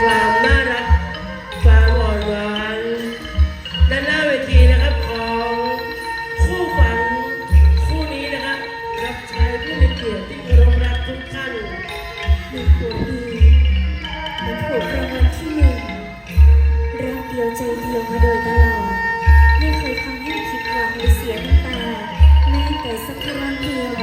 ความน่ารัก ความอ่อนหวานด้านหน้าเวทีนะครับของคู่ฝันคู่นี้นะครับรับใช้ผู้มีเกียรติที่เคารพรักทุกท่านมีผัวดีและถูกรางวัลที่หนึ่งรักเดียวใจเดียวมาโดยตลอดไม่เคยทำให้ผิดหวังหรือเสียน้ำตาแม้แต่สักครั้งเดียว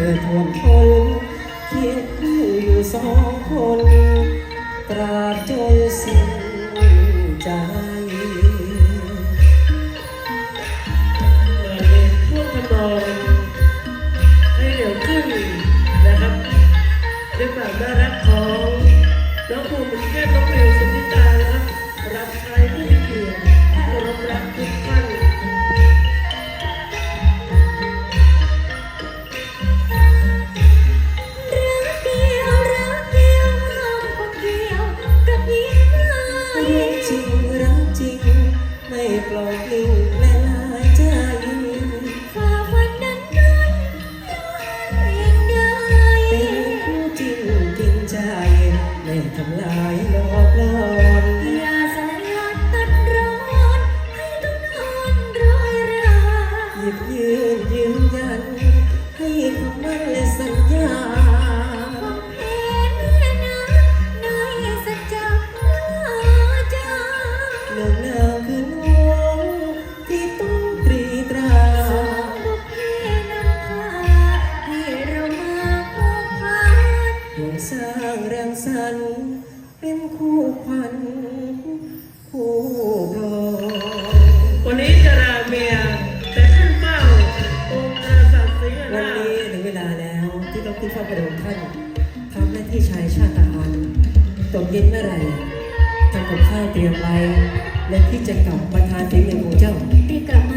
ท่วมทนเคียงคู่อยู่สองคน ตราบจนสิ้น ขวัญคู่ครองวันนี้จะราเมียแต่ขึ้นเป้าองค์กษัตริย์สิงห์วันนานี้ถึงเวลาแล้วที่ต้องขึ้นเฝ้าพระองค์ท่านทำหน้าที่ชายชาติทหารตกเย็นเมื่อไหร่ทำกับข้าวเตรียมไว้และที่จะกลับมาทานฝีมือของเจ้ารีบกลับ